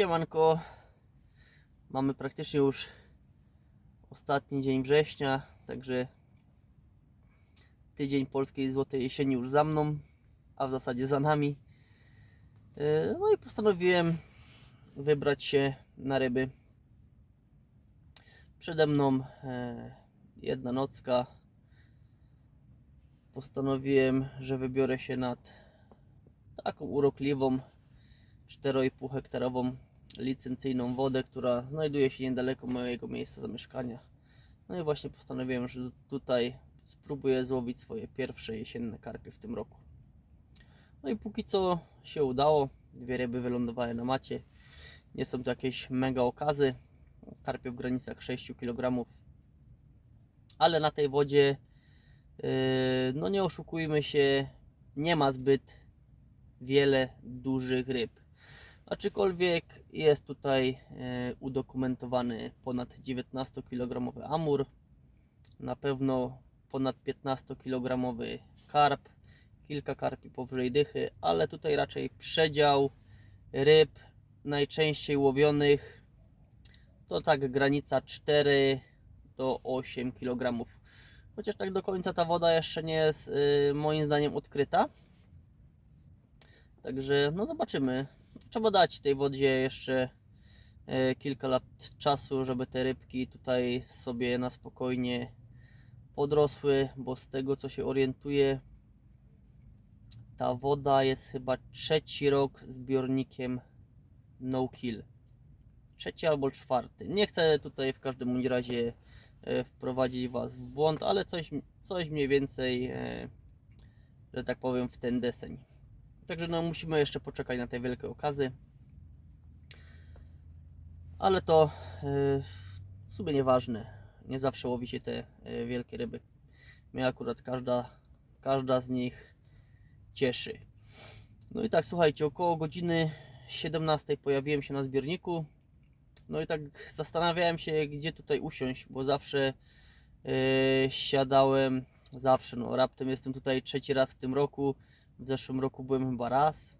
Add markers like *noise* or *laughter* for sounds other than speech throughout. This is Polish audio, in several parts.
Siemanko. Mamy praktycznie już ostatni dzień września, także tydzień polskiej złotej jesieni już za mną, a w zasadzie za nami. E, No i postanowiłem wybrać się na ryby. Przede mną e, jedna nocka. Postanowiłem, że wybiorę się nad taką urokliwą 4,5 hektarową licencyjną wodę, która znajduje się niedaleko mojego miejsca zamieszkania. No i właśnie postanowiłem, że tutaj spróbuję złowić swoje pierwsze jesienne karpie w tym roku. No i póki co się udało. Dwie ryby wylądowały na macie. Nie są to jakieś mega okazy. Karpie w granicach 6 kg. Ale na tej wodzie, yy, no nie oszukujmy się, nie ma zbyt wiele dużych ryb. Aczkolwiek jest tutaj e, udokumentowany ponad 19 kg amur, na pewno ponad 15 kg karp, kilka karpi powyżej dychy, ale tutaj raczej przedział ryb najczęściej łowionych to tak granica 4 do 8 kg. Chociaż tak do końca ta woda jeszcze nie jest y, moim zdaniem odkryta. Także no zobaczymy. Trzeba dać tej wodzie jeszcze e, kilka lat czasu, żeby te rybki tutaj sobie na spokojnie podrosły, bo z tego co się orientuję, ta woda jest chyba trzeci rok zbiornikiem no kill. Trzeci albo czwarty. Nie chcę tutaj w każdym razie e, wprowadzić Was w błąd, ale coś, coś mniej więcej, e, że tak powiem, w ten deseń. Także no musimy jeszcze poczekać na te wielkie okazy. Ale to yy, w sumie nieważne. Nie zawsze łowi się te yy, wielkie ryby. Mnie akurat każda, każda z nich cieszy. No i tak, słuchajcie, około godziny 17 pojawiłem się na zbiorniku. No i tak zastanawiałem się, gdzie tutaj usiąść, bo zawsze yy, siadałem, zawsze, no raptem jestem tutaj trzeci raz w tym roku. W zeszłym roku byłem chyba raz.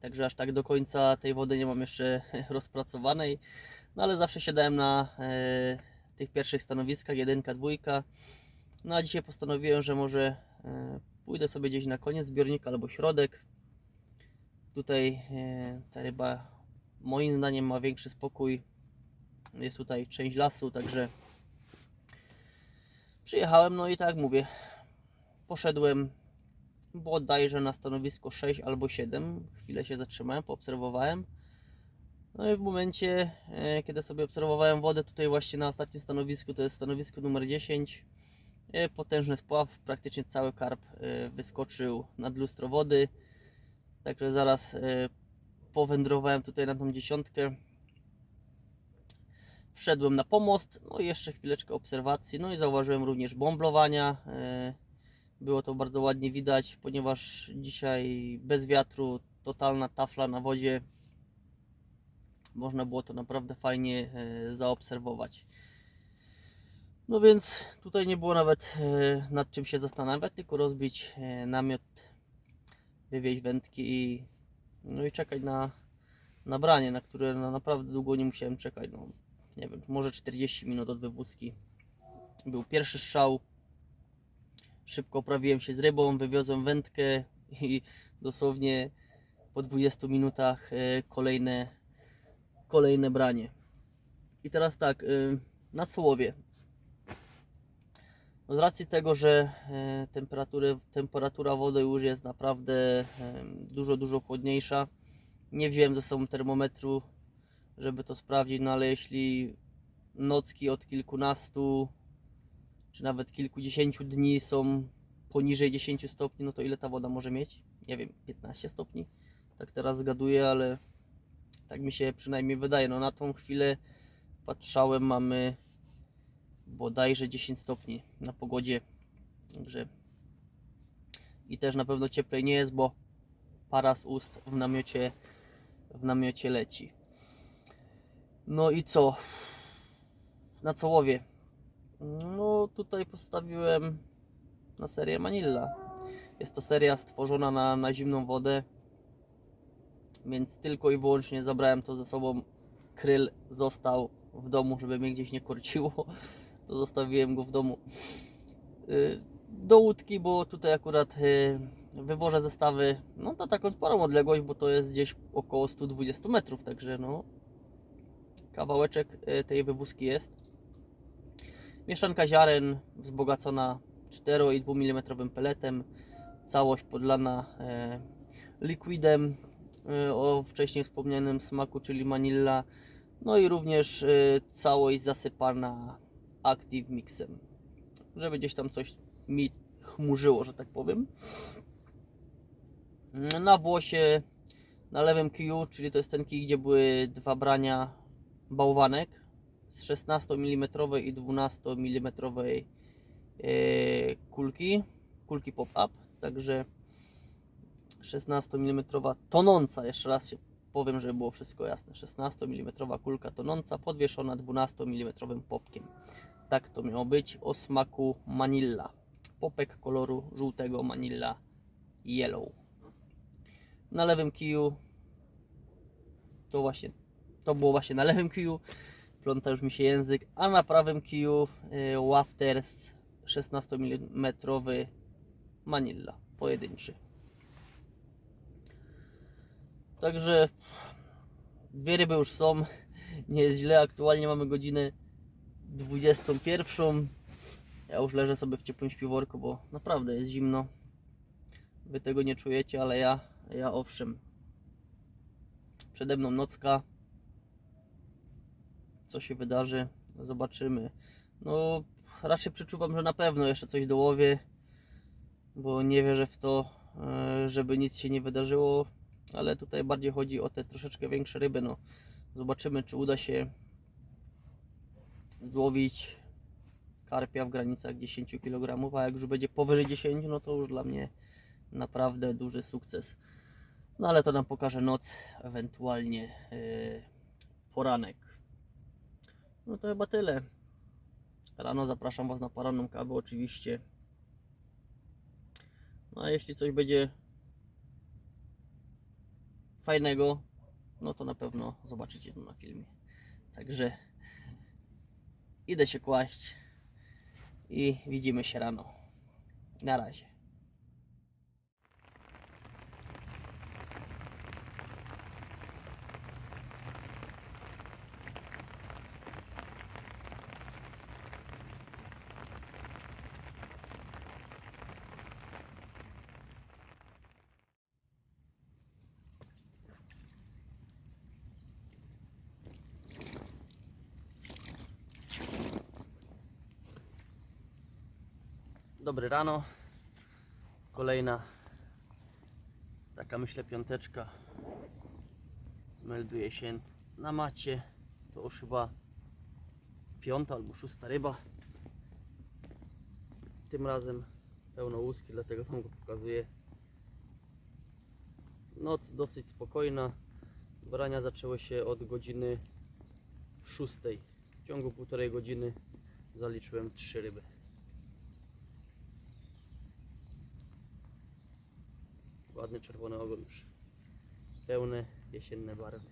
Także aż tak do końca tej wody nie mam jeszcze *laughs* rozpracowanej. No ale zawsze siadałem na e, tych pierwszych stanowiskach, jedynka, dwójka. No a dzisiaj postanowiłem, że może e, pójdę sobie gdzieś na koniec zbiornika albo środek. Tutaj e, ta ryba moim zdaniem ma większy spokój. Jest tutaj część lasu, także przyjechałem, no i tak mówię. Poszedłem bodajże na stanowisko 6 albo 7. Chwilę się zatrzymałem, poobserwowałem. No i w momencie, e, kiedy sobie obserwowałem wodę tutaj właśnie na ostatnim stanowisku, to jest stanowisko numer 10. e, Potężny spław, praktycznie cały karp e, wyskoczył nad lustro wody. Także zaraz powędrowałem tutaj na tą dziesiątkę. Wszedłem na pomost, no i jeszcze chwileczkę obserwacji, no i zauważyłem również bomblowania. Było to bardzo ładnie widać, ponieważ dzisiaj bez wiatru, totalna tafla na wodzie. Można było to naprawdę fajnie e, zaobserwować. No więc tutaj nie było nawet e, nad czym się zastanawiać, tylko rozbić e, namiot, wywieźć wędki i, no i czekać na, na branie, na które no, naprawdę długo nie musiałem czekać. No, nie wiem, może 40 minut od wywózki. Był pierwszy strzał, szybko oprawiłem się z rybą, wywiozłem wędkę i dosłownie po 20 minutach e, kolejne, kolejne branie. I teraz tak, e, na słowie. No z racji tego, że e, temperatury, temperatura wody już jest naprawdę dużo, dużo chłodniejsza. Nie wziąłem ze sobą termometru, żeby to sprawdzić, no ale jeśli nocki od kilkunastu czy nawet kilkudziesięciu dni są poniżej 10 stopni, no to ile ta woda może mieć? Nie wiem, 15 stopni? Tak teraz zgaduję, ale tak mi się przynajmniej wydaje. No na tą chwilę patrzałem, mamy bodajże 10 stopni na pogodzie. Także i też na pewno cieplej nie jest, bo para z ust w namiocie, w namiocie leci. No i co? Na co łowię? No tutaj postawiłem na serię Manilla. Jest to seria stworzona na, na zimną wodę. więc tylko i wyłącznie zabrałem to ze sobą. Kryl został w domu, żeby mnie gdzieś nie korciło. *laughs* To zostawiłem go w domu. Y, Do łódki, bo tutaj akurat y, wywożę zestawy, no to taką sporą odległość, bo to jest gdzieś około 120 metrów, także no kawałeczek y, tej wywózki jest. Mieszanka ziaren wzbogacona 4,2 mm peletem, całość podlana e, liquidem e, o wcześniej wspomnianym smaku, czyli Manilla, no i również e, całość zasypana Active Mixem, żeby gdzieś tam coś mi chmurzyło, że tak powiem. Na włosie, na lewym kiju, czyli to jest ten kij, gdzie były dwa brania bałwanek z 16 mm i 12 mm e, kulki, kulki pop-up, także 16 mm tonąca, jeszcze raz się powiem, żeby było wszystko jasne, 16 mm kulka tonąca podwieszona 12 mm popkiem. Tak to miało być o smaku Manilla. Popek koloru żółtego Manilla Yellow. Na lewym kiju to właśnie to było właśnie na lewym kiju. Pląta już mi się język, a na prawym kiju Wafters 16 mm Manilla pojedynczy. Także dwie ryby już są, *laughs* nie jest źle. Aktualnie mamy godzinę 21. Ja już leżę sobie w ciepłym śpiworku, bo naprawdę jest zimno. Wy tego nie czujecie, ale ja, ja owszem. Przede mną nocka. Co się wydarzy, zobaczymy. No, raczej przeczuwam, że na pewno jeszcze coś dołowię, bo nie wierzę w to, e, żeby nic się nie wydarzyło, ale tutaj bardziej chodzi o te troszeczkę większe ryby. No, zobaczymy, czy uda się złowić karpia w granicach 10 kg, a jak już będzie powyżej 10, no to już dla mnie naprawdę duży sukces. No ale to nam pokaże noc, ewentualnie yy, poranek. No to chyba tyle. Rano zapraszam Was na poranną kawę oczywiście. No a jeśli coś będzie fajnego, no to na pewno zobaczycie to na filmie. Także idę się kłaść i widzimy się rano. Na razie. Dobre rano. Kolejna taka myślę piąteczka melduje się na macie. To już chyba piąta albo szósta ryba. Tym razem pełno łuski, dlatego Wam go pokazuję. Noc dosyć spokojna. Brania zaczęły się od godziny szóstej. W ciągu półtorej godziny zaliczyłem trzy ryby. Ładny czerwony ogon już. Pełne jesienne barwy.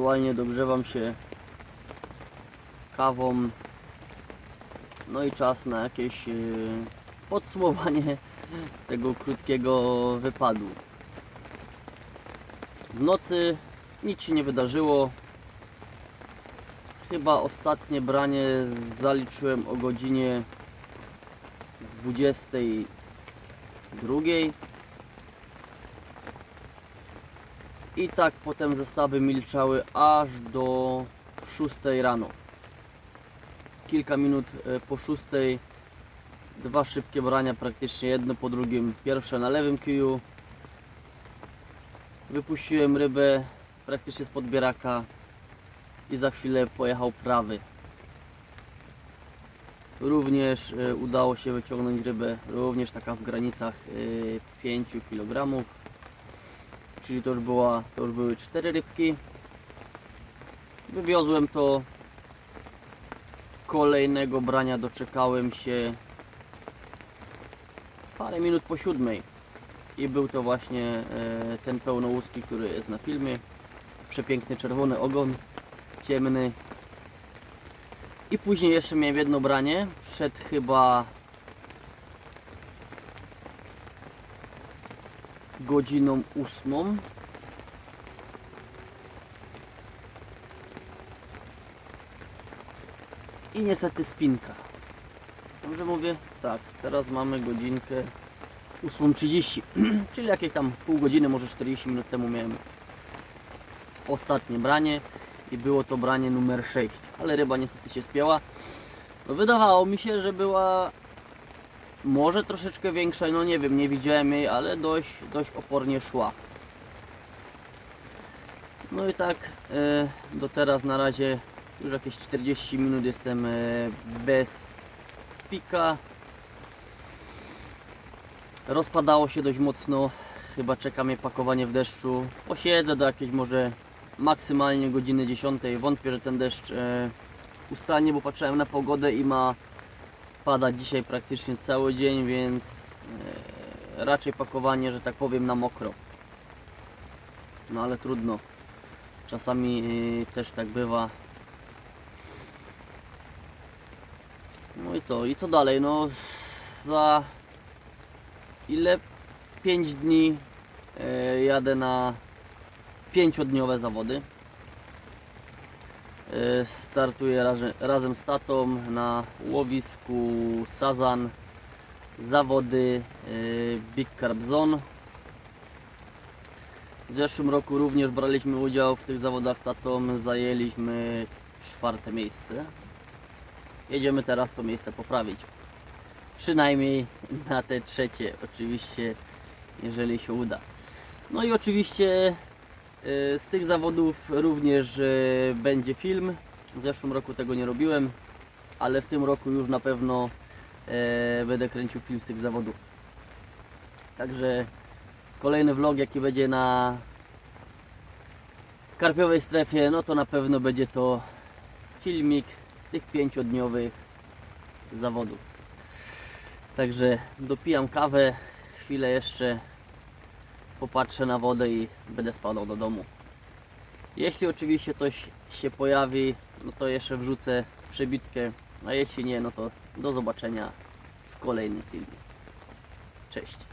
Aktualnie dogrzewam się kawą. No i czas na jakieś e, podsumowanie *laughs* tego krótkiego wypadu. W nocy nic się nie wydarzyło. Chyba ostatnie branie zaliczyłem o godzinie 22. I tak potem zestawy milczały aż do 6 rano. Kilka minut e, po 6 Dwa szybkie brania, praktycznie jedno po drugim. Pierwsze na lewym kiju. Wypuściłem rybę praktycznie z podbieraka i za chwilę pojechał prawy. Również e, udało się wyciągnąć rybę, również taka w granicach e, 5 kg. Czyli to już, była, to już były cztery rybki. Wywiozłem to. Kolejnego brania doczekałem się parę minut po siódmej. I był to właśnie e, ten pełnołuski, który jest na filmie. Przepiękny czerwony ogon ciemny. I później jeszcze miałem jedno branie przed chyba godziną ósmą i niestety spinka. Dobrze mówię? Tak, teraz mamy godzinkę 8.30, *clears throat* czyli jakieś tam pół godziny, może 40 minut temu miałem ostatnie branie i było to branie numer 6, ale ryba niestety się spięła. No wydawało mi się, że była może troszeczkę większa, no nie wiem, nie widziałem jej, ale dość, dość opornie szła. No i tak e, do teraz na razie już jakieś 40 minut jestem e, bez pika. Rozpadało się dość mocno. Chyba czeka mnie pakowanie w deszczu. Posiedzę do jakiejś może maksymalnie godziny 10. Wątpię, że ten deszcz e, ustanie, bo patrzyłem na pogodę i ma padać dzisiaj praktycznie cały dzień, więc e, raczej pakowanie, że tak powiem, na mokro. No ale trudno. Czasami e, też tak bywa. No i co? I co dalej? No za ile? 5 dni e, jadę na pięciodniowe zawody. E, startuję razem, z tatą na łowisku Sazan. Zawody e, Big Carp Zone. W zeszłym roku również braliśmy udział w tych zawodach z tatą. Zajęliśmy czwarte miejsce. Jedziemy teraz to miejsce poprawić. Przynajmniej na te trzecie, oczywiście, jeżeli się uda. No i oczywiście z tych zawodów również e, będzie film. W zeszłym roku tego nie robiłem, ale w tym roku już na pewno e, będę kręcił film z tych zawodów. Także kolejny vlog jaki będzie na karpiowej strefie, no to na pewno będzie to filmik z tych pięciodniowych zawodów. Także dopijam kawę, chwilę jeszcze popatrzę na wodę i będę spadał do domu. Jeśli oczywiście coś się pojawi, no to jeszcze wrzucę przebitkę, a jeśli nie, no to do zobaczenia w kolejnym filmie. Cześć.